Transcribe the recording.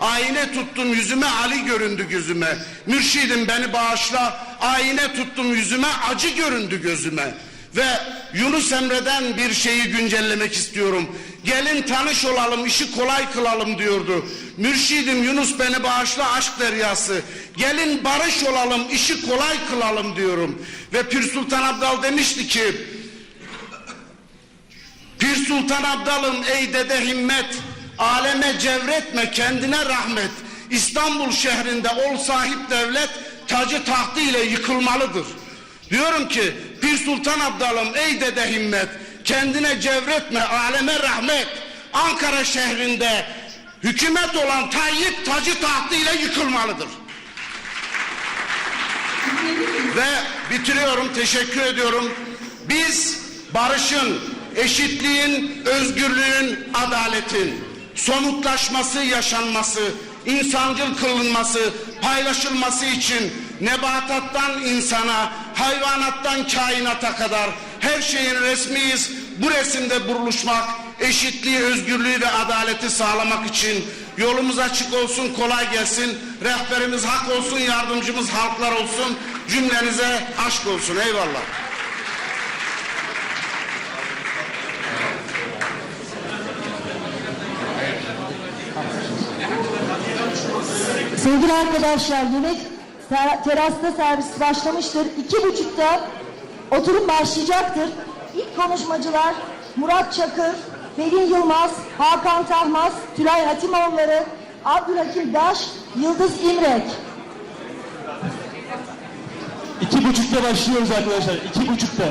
Ayine tuttum yüzüme Ali göründü gözüme. Mürşidim beni bağışla. Ayine tuttum yüzüme acı göründü gözüme. Ve Yunus Emre'den bir şeyi güncellemek istiyorum. Gelin tanış olalım, işi kolay kılalım diyordu. Mürşidim Yunus beni bağışla aşk deryası. Gelin barış olalım, işi kolay kılalım diyorum. Ve Pir Sultan Abdal demişti ki, Pir Sultan Abdalım ey dede himmet, aleme cevretme kendine rahmet. İstanbul şehrinde ol sahip devlet, tacı tahtı ile yıkılmalıdır. Diyorum ki Pir Sultan Abdalım ey dede himmet, kendine cevretme aleme rahmet. Ankara şehrinde hükümet olan Tayyip tacı tahtı ile yıkılmalıdır. Ve bitiriyorum, teşekkür ediyorum. Biz barışın, eşitliğin, özgürlüğün, adaletin somutlaşması, yaşanması, insancıl kılınması, paylaşılması için nebatattan insana, hayvanattan kainata kadar her şeyin resmiyiz. Bu resimde buluşmak, eşitliği, özgürlüğü ve adaleti sağlamak için yolumuz açık olsun, kolay gelsin. Rehberimiz hak olsun, yardımcımız halklar olsun. Cümlenize aşk olsun. Eyvallah. Sevgili arkadaşlar yemek terasta servis başlamıştır. İki buçukta oturum başlayacaktır. İlk konuşmacılar Murat Çakır, Pelin Yılmaz, Hakan Tahmaz, Tülay Hatimoğulları, Abdülhakim Daş, Yıldız İmrek. İki buçukta başlıyoruz arkadaşlar. İki buçukta.